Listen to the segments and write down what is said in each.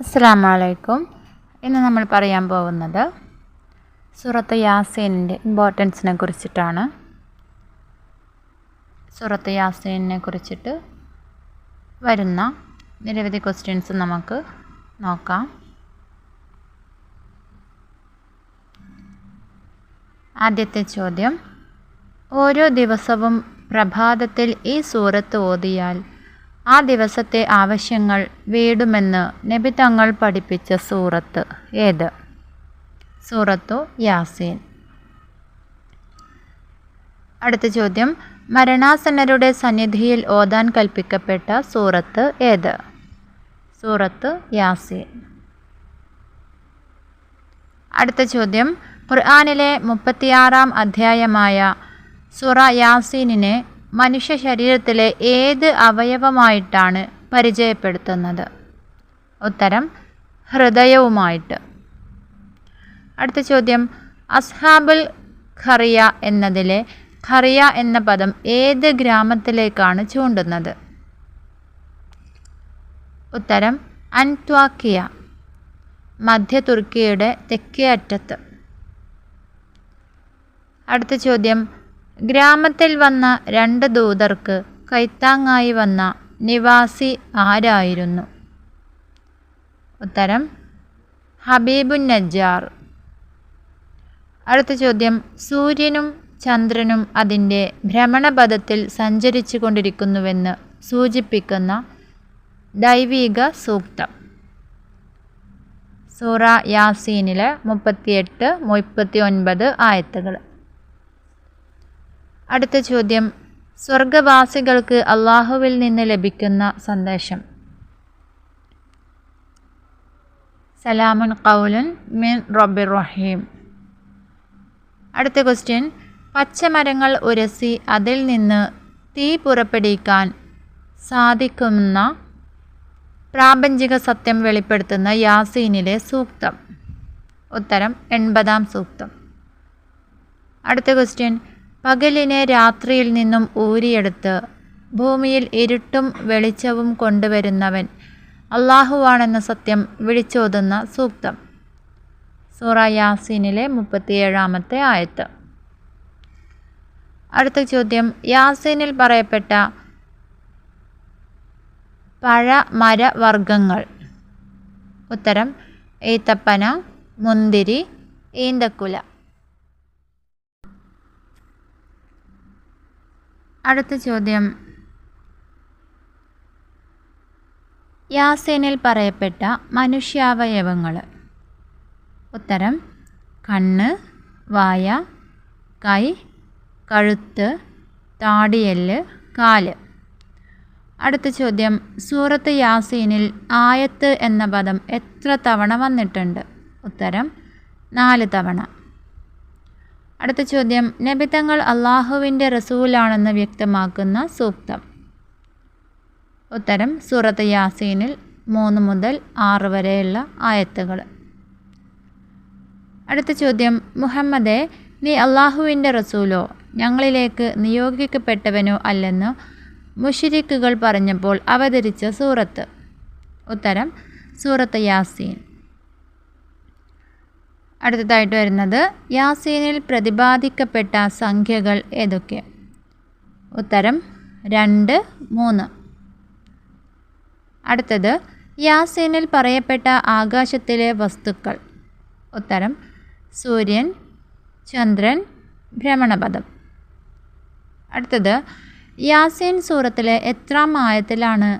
അസ്സാം വലൈക്കും ഇന്ന് നമ്മൾ പറയാൻ പോകുന്നത് സുറത്ത് യാസീനിന്റെ ഇമ്പോർട്ടൻസിനെ കുറിച്ചിട്ടാണ്. സുറത്ത് യാസീനിനെ കുറിച്ചിട്ട് വരുന്ന നിരവധി ക്വസ്റ്റ്യൻസ് നമുക്ക് നോക്കാം. ആദ്യത്തെ ചോദ്യം ഓരോ ദിവസവും പ്രഭാതത്തിൽ ഈ സൂറത്ത് ഓതിയാൽ ആ ദിവസത്തെ ആവശ്യങ്ങൾ വീടുമെന്ന് നബി തങ്ങൾ പഠിപ്പിച്ച സൂറത്ത് ഏത്? സൂറത്തു യാസീൻ. അടുത്ത ചോദ്യം മരണാസന്നരുടെ സന്നിധിയിൽ ഓതാൻ കൽപ്പിക്കപ്പെട്ട സൂറത്ത് ഏത്? സൂറത്ത് യാസീൻ. അടുത്ത ചോദ്യം ഖുർആാനിലെ മുപ്പത്തിയാറാം അധ്യായമായ സുറ യാസീനിനെ മനുഷ്യ ശരീരത്തിലെ ഏത് അവയവമായിട്ടാണ് പരിചയപ്പെടുത്തുന്നത്? ഉത്തരം ഹൃദയവുമായിട്ട്. അടുത്ത ചോദ്യം അസ്ഹാബുൽ ഖറിയ എന്നതിലെ ഖറിയ എന്ന പദം ഏത് ഗ്രാമത്തിലേക്കാണ് ചൂണ്ടുന്നത്? ഉത്തരം അൻത്വാക്കിയ മധ്യ തുർക്കിയുടെ തെക്കേ അറ്റത്ത് അടുത്ത ചോദ്യം ഗ്രാമത്തിൽ വന്ന രണ്ട് ദൂതർക്ക് കൈത്താങ്ങായി വന്ന നിവാസി ആരായിരുന്നു? ഉത്തരം ഹബീബുൻ നജ്ജാർ അടുത്ത ചോദ്യം സൂര്യനും ചന്ദ്രനും അതിന്റെ ഭ്രമണപഥത്തിൽ സഞ്ചരിച്ചു കൊണ്ടിരിക്കുന്നുവെന്ന് സൂചിപ്പിക്കുന്ന ദൈവിക സൂക്തം. സൂറ യാസീനിലെ മുപ്പത്തിയെട്ട് മുപ്പത്തി ഒൻപത് ആയത്തുകൾ. അടുത്ത ചോദ്യം. സ്വർഗവാസികൾക്ക് അള്ളാഹുവിൽ നിന്ന് ലഭിക്കുന്ന സന്ദേശം. സലാമുൻ കൗലുൻ മിൻ റബ്ബിർ റഹീം. അടുത്ത ക്വസ്റ്റ്യൻ. പച്ചമരങ്ങൾ ഉരസി അതിൽ നിന്ന് തീ പുറപ്പെടുവിക്കാൻ സാധിക്കുന്ന പ്രാപഞ്ചിക സത്യം വെളിപ്പെടുത്തുന്ന യാസീനിലെ സൂക്തം. ഉത്തരം എൺപതാം സൂക്തം. അടുത്ത ക്വസ്റ്റ്യൻ. പകലിനെ രാത്രിയിൽ നിന്നും ഊരിയെടുത്ത് ഭൂമിയിൽ ഇരുട്ടും വെളിച്ചവും കൊണ്ടുവരുന്നവൻ അള്ളാഹുവാണെന്ന സത്യം വിളിച്ചോതുന്ന സൂക്തം. സൂറ യാസീനിലെ മുപ്പത്തിയേഴാമത്തെ ആയത്ത്. അടുത്ത ചോദ്യം. യാസീനിൽ പറയപ്പെട്ട പഴ മരവർഗങ്ങൾ ഉത്തരം. ഏത്തപ്പന മുന്തിരി ഈന്തക്കുല. അടുത്ത ചോദ്യം. യാസേനിൽ പറയപ്പെട്ട മനുഷ്യാവയവങ്ങൾ. ഉത്തരം കണ്ണ് വായ കൈ കഴുത്ത് താടിയൽ കാൽ. അടുത്ത ചോദ്യം സൂറത്ത് യാസീനിൽ ആയത്ത് എന്ന പദം എത്ര തവണ വന്നിട്ടുണ്ട്? ഉത്തരം നാല് തവണ. അടുത്ത ചോദ്യം നബിതങ്ങൾ അള്ളാഹുവിന്റെ റസൂലാണെന്ന് വ്യക്തമാക്കുന്ന സൂക്തം. ഉത്തരം സൂറത്ത് യാസീനിൽ മൂന്ന് മുതൽ ആറ് വരെയുള്ള ആയത്തുകൾ. അടുത്ത ചോദ്യം മുഹമ്മദെ നീ അള്ളാഹുവിന്റെ റസൂലോ? ഞങ്ങളിലേക്ക് നിയോഗിക്കപ്പെട്ടവനോ അല്ലെന്ന് മുഷിരിക്കുകൾ പറഞ്ഞപ്പോൾ അവതരിച്ച സൂറത്ത്. ഉത്തരം സൂറത്ത് യാസീൻ. അടുത്തതായിട്ട് വരുന്നത് യാസീനിൽ പ്രതിപാദിക്കപ്പെട്ട സംഖ്യകൾ ഏതൊക്കെ? ഉത്തരം രണ്ട് മൂന്ന്. അടുത്തത് യാസീനിൽ പറയപ്പെട്ട ആകാശത്തിലെ വസ്തുക്കൾ. ഉത്തരം സൂര്യൻ ചന്ദ്രൻ ഭ്രമണപഥം. അടുത്തത് യാസീൻ സൂറത്തിലെ എത്രാം ആയത്തിലാണ്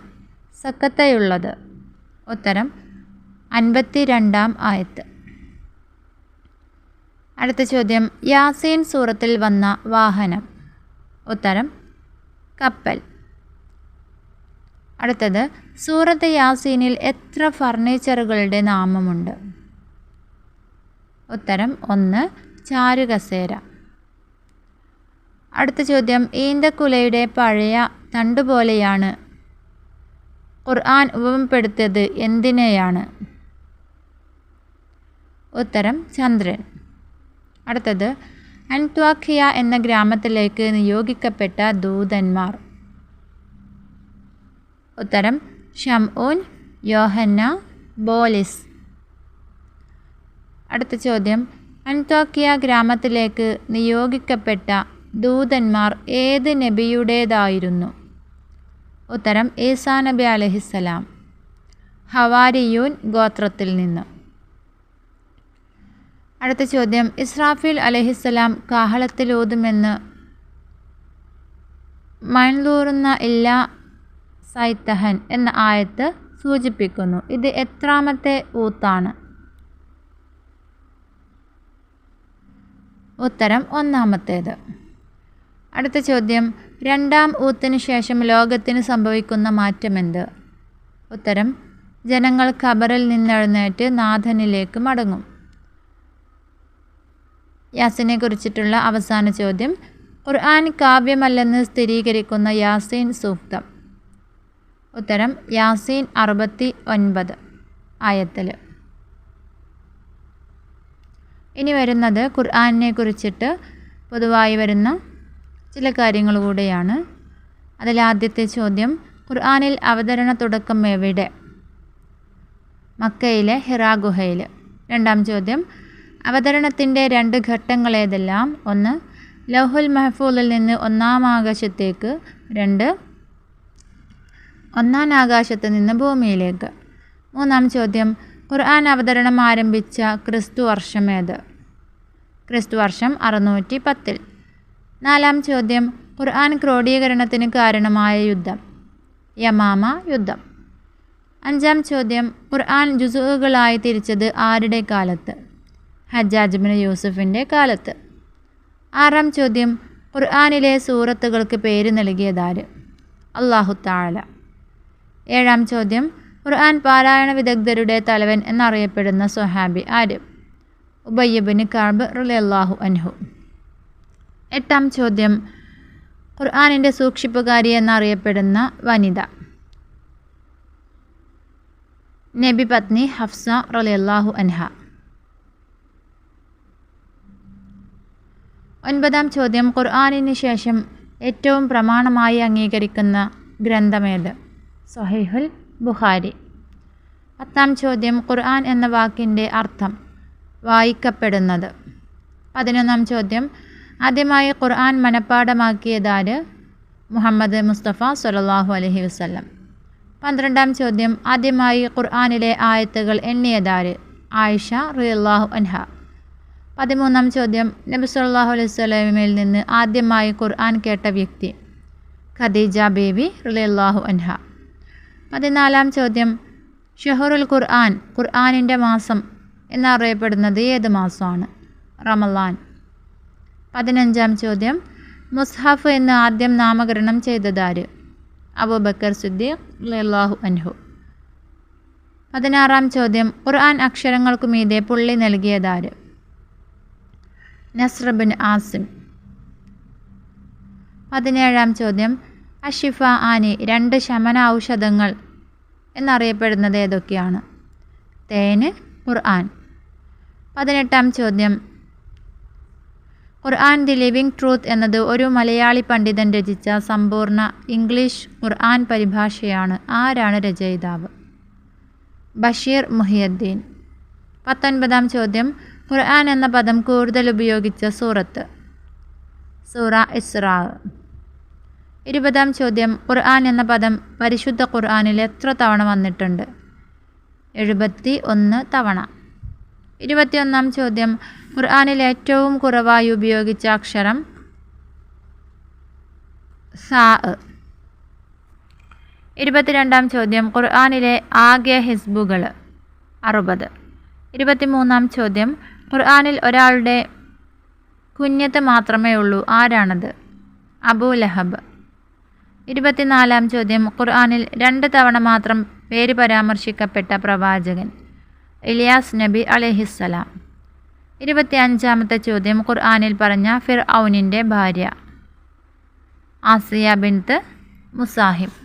സക്കത്തയുള്ളത്? ഉത്തരം അൻപത്തി രണ്ടാം ആയത്ത്. അടുത്ത ചോദ്യം യാസീൻ സൂറത്തിൽ വന്ന വാഹനം. ഉത്തരം കപ്പൽ. അടുത്തത് സൂറത്ത് യാസീനിൽ എത്ര ഫർണിച്ചറുകളുടെ നാമമുണ്ട്? ഉത്തരം ഒന്ന് ചാരുകസേര. അടുത്ത ചോദ്യം ഈന്തക്കുലയുടെ പഴയ തണ്ടുപോലെയാണ്. ഖുർആൻ ഉപമപ്പെടുത്തിയത് എന്തിനെയാണ്? ഉത്തരം ചന്ദ്രൻ. അടുത്തത് അൻത്വാഖിയ എന്ന ഗ്രാമത്തിലേക്ക് നിയോഗിക്കപ്പെട്ട ദൂതന്മാർ. ഉത്തരം ഷംഊൻ യോഹന്ന ബോലിസ്. അടുത്ത ചോദ്യം അൻതോക്കിയ ഗ്രാമത്തിലേക്ക് നിയോഗിക്കപ്പെട്ട ദൂതന്മാർ ഏത് നബിയുടേതായിരുന്നു? ഉത്തരം ഈസാ നബി അലഹിസ്സലാം. ഹവാരിയൂൻ ഗോത്രത്തിൽ നിന്ന്. അടുത്ത ചോദ്യം ഇസ്രാഫീൽ അലഹിസ്സലാം കാഹളത്തിലൂതുമെന്ന് മൺലൂറുന്ന ഇല്ലാ സൈത്തഹൻ എന്ന ആയത്ത് സൂചിപ്പിക്കുന്നു. ഇത് എത്രാമത്തെ ഊത്താണ്? ഉത്തരം ഒന്നാമത്തേത്. അടുത്ത ചോദ്യം രണ്ടാം ഊത്തിന് ശേഷം ലോകത്തിന് സംഭവിക്കുന്ന മാറ്റമെന്ത്? ഉത്തരം ജനങ്ങൾ ഖബറിൽ നിന്നെഴുന്നേറ്റ് നാഥനിലേക്ക് മടങ്ങും. യാസിനെ കുറിച്ചിട്ടുള്ള അവസാന ചോദ്യം. ഖുർആൻ കാവ്യമല്ലെന്ന് സ്ഥിരീകരിക്കുന്ന യാസീൻ സൂക്തം. ഉത്തരം യാസീൻ അറുപത്തി ഒൻപത് ആയത്തിൽ ഇനി വരുന്നത് ഖുർആാനിനെ കുറിച്ചിട്ട് പൊതുവായി വരുന്ന ചില കാര്യങ്ങൾ കൂടെയാണ്. അതിലാദ്യത്തെ ചോദ്യം ഖുർആാനിൽ അവതരണ തുടക്കം എവിടെ? മക്കയിലെ ഹിറാ ഗുഹയിൽ രണ്ടാം ചോദ്യം അവതരണത്തിന്റെ രണ്ട് ഘട്ടങ്ങൾ ഏതെല്ലാം ഒന്ന് ലൗഹുൽ മെഹഫൂലിൽ നിന്ന് ഒന്നാം ആകാശത്തേക്ക്. രണ്ട് ഒന്നാം ആകാശത്ത് നിന്ന് ഭൂമിയിലേക്ക്. മൂന്നാം ചോദ്യം ഖുർആൻ അവതരണം ആരംഭിച്ച ക്രിസ്തു വർഷം ഏത്? ക്രിസ്തു വർഷം അറുന്നൂറ്റി പത്തിൽ നാലാം ചോദ്യം ഖുർആൻ ക്രോഡീകരണത്തിന് കാരണമായ യുദ്ധം. യമാമ യുദ്ധം. അഞ്ചാം ചോദ്യം ഖുർആൻ ജുസുകളായി തിരിച്ചത് ആരുടെ കാലത്ത്? ഹജ്ജാജ് ബിൻ യൂസുഫിന്റെ കാലത്ത്. ആറാം ചോദ്യം ഖുർആാനിലെ സൂറത്തുകൾക്ക് പേര് നൽകിയതാര്? അള്ളാഹു താല ഏഴാം ചോദ്യം ഖുർആൻ പാരായണ വിദഗ്ധരുടെ തലവൻ എന്നറിയപ്പെടുന്ന സ്വഹാബി ആര്? ഉബയ്യബിന് കാബ് റളിയല്ലാഹു അൻഹു. എട്ടാം ചോദ്യം ഖുർആാനിന്റെ സൂക്ഷിപ്പുകാരി എന്നറിയപ്പെടുന്ന വനിത. നബി പത്നി ഹഫ്സ റളിയല്ലാഹു അൻഹ. ഒൻപതാം ചോദ്യം ഖുർആാനിന് ശേഷം ഏറ്റവും പ്രമാണമായി അംഗീകരിക്കുന്ന ഗ്രന്ഥമേത്? സൊഹൈഹുൽ ബുഹാരി പത്താം ചോദ്യം ഖുർആൻ എന്ന വാക്കിന്റെ അർത്ഥം വായിക്കപ്പെടുന്നത്. പതിനൊന്നാം ചോദ്യം ആദ്യമായി ഖുർആൻ മനഃപ്പാടമാക്കിയതാര് മുഹമ്മദ് മുസ്തഫ സലാഹു അലഹി വസ്ല്ലം. പന്ത്രണ്ടാം ചോദ്യം ആദ്യമായി ഖുർആാനിലെ ആയത്തുകൾ എണ്ണിയതാര്? ആയിഷ റിയല്ലാഹു അൻഹ. പതിമൂന്നാം ചോദ്യം. നബി സല്ലാഹു അലൈഹി സ്വലമിൽ നിന്ന് ആദ്യമായി ഖുർആൻ കേട്ട വ്യക്തി ഖദീജ ബേബി റിയല്ലാഹു അൻഹ. പതിനാലാം ചോദ്യം. ഷെഹറുൽ ഖുർആൻ ഖുർആാനിന്റെ മാസം എന്നറിയപ്പെടുന്നത് ഏത് മാസമാണ്? റമലാൻ പതിനഞ്ചാം ചോദ്യം. മുസ്ഹഫ് എന്ന് ആദ്യം നാമകരണം ചെയ്തതാര് അബൂബക്കർ സിദ്ദീഖ് അള്ളാഹു അൻഹു. പതിനാറാം ചോദ്യം. ഖുർആൻ അക്ഷരങ്ങൾക്കുമീതെ പുള്ളി നൽകിയതാര് നസ്രബിൻ ആസിം. പതിനേഴാം ചോദ്യം അഷിഫ ആനി രണ്ട് ശമന ഔഷധങ്ങൾ എന്നറിയപ്പെടുന്നത് ഏതൊക്കെയാണ്? തേന് ഖുർആൻ. പതിനെട്ടാം ചോദ്യം ഖുർആൻ ദി ലിവിങ് ട്രൂത്ത് എന്നത് ഒരു മലയാളി പണ്ഡിതൻ രചിച്ച സമ്പൂർണ ഇംഗ്ലീഷ് ഖുർആൻ പരിഭാഷയാണ്. ആരാണ് രചയിതാവ്? ബഷീർ മുഹിയുദ്ദീൻ. പത്തൊൻപതാം ചോദ്യം ഖുർആൻ എന്ന പദം കൂടുതൽ ഉപയോഗിച്ച സൂറത്ത്. സൂറ ഇസ്രാ. ഇരുപതാം ചോദ്യം ഖുർആൻ എന്ന പദം പരിശുദ്ധ ഖുർആനിൽ എത്ര തവണ വന്നിട്ടുണ്ട്? എഴുപത്തി ഒന്ന് തവണ. ഇരുപത്തിയൊന്നാം ചോദ്യം ഖുർആനിൽ ഏറ്റവും കുറവായി ഉപയോഗിച്ച അക്ഷരം? സാ. ഇരുപത്തിരണ്ടാം ചോദ്യം ഖുർആാനിലെ ആകെ ഹിസ്ബുകൾ. അറുപത്. ഇരുപത്തിമൂന്നാം ചോദ്യം ഖുർആനിൽ ഒരാളുടെ കുഞ്ഞത്ത് മാത്രമേ ഉള്ളൂ. ആരാണത്? അബൂ ലഹബ്. ഇരുപത്തിനാലാം ചോദ്യം. ഖുർആാനിൽ രണ്ട് തവണ മാത്രം പേര് പരാമർശിക്കപ്പെട്ട പ്രവാചകൻ ഇലിയാസ് നബി അലഹിസ്സലാം. ഇരുപത്തി അഞ്ചാമത്തെ ചോദ്യം. ഖുർആാനിൽ പറഞ്ഞ ഫിർ ഔനിന്റെ ഭാര്യ ആസിയ ബിൻത്ത് മുസാഹിബ്.